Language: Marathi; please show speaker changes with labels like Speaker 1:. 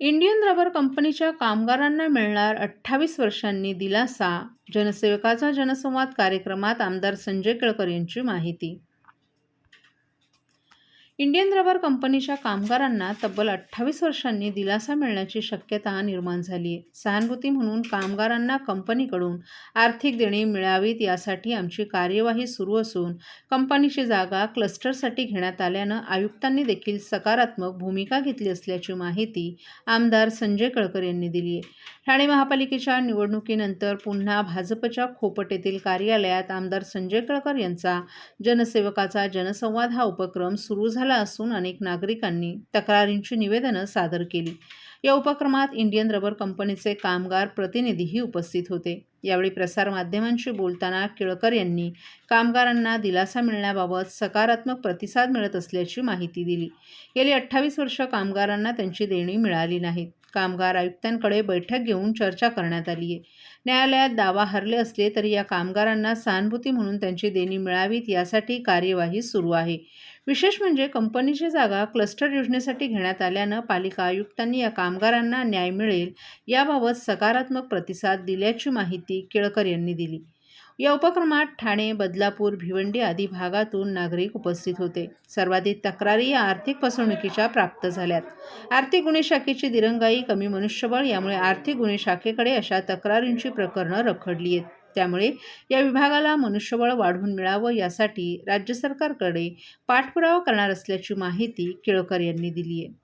Speaker 1: इंडियन रबर कंपनीच्या कामगारांना मिळणार अठ्ठावीस वर्षांनी दिलासा. जनसेवकाचा जनसंवाद कार्यक्रमात आमदार संजय केळकर यांची माहिती. इंडियन रबर कंपनीच्या कामगारांना तब्बल अठ्ठावीस वर्षांनी दिलासा मिळण्याची शक्यता निर्माण झाली आहे. सहानुभूती म्हणून कामगारांना कंपनीकडून आर्थिक देणी मिळावीत यासाठी आमची कार्यवाही सुरू असून कंपनीची जागा क्लस्टरसाठी घेण्यात आल्यानं आयुक्तांनी देखील सकारात्मक भूमिका घेतली असल्याची माहिती आमदार संजय कळकर यांनी दिली आहे. ठाणे महापालिकेच्या निवडणुकीनंतर पुन्हा भाजपच्या खोपट येथील कार्यालयात आमदार संजय कळकर यांचा जनसेवकाचा जनसंवाद हा उपक्रम सुरू झाला झाला असून अनेक नागरिकांनी तक्रारींची निवेदनं सादर केली. या उपक्रमात इंडियन रबर कंपनीचे कामगार प्रतिनिधीही उपस्थित होते. यावेळी प्रसारमाध्यमांशी बोलताना केळकर यांनी कामगारांना दिलासा मिळण्याबाबत सकारात्मक प्रतिसाद मिळत असल्याची माहिती दिली. गेली अठ्ठावीस वर्ष कामगारांना त्यांची देणी मिळाली नाहीत. कामगार आयुक्तांकडे बैठक घेऊन चर्चा करण्यात आली आहे. न्यायालयात दावा हरले असले तरी या कामगारांना सहानुभूती म्हणून त्यांची देणी मिळावीत यासाठी कार्यवाही सुरू आहे. विशेष म्हणजे कंपनीची जागा क्लस्टर योजनेसाठी घेण्यात आल्यानं पालिका आयुक्तांनी या कामगारांना न्याय मिळेल याबाबत सकारात्मक प्रतिसाद दिल्याची माहिती केळकर यांनी दिली. या उपक्रमात ठाणे बदलापूर भिवंडी आदी भागातून नागरिक उपस्थित होते. सर्वाधिक तक्रारी या आर्थिक फसवणुकीच्या प्राप्त झाल्यात. आर्थिक गुन्हे शाखेची दिरंगाई कमी मनुष्यबळ यामुळे आर्थिक गुन्हे शाखेकडे अशा तक्रारींची प्रकरणं रखडली आहेत. त्यामुळे या विभागाला मनुष्यबळ वाढवून मिळावं यासाठी राज्य सरकारकडे पाठपुरावा करणार असल्याची माहिती केळकर यांनी दिली आहे.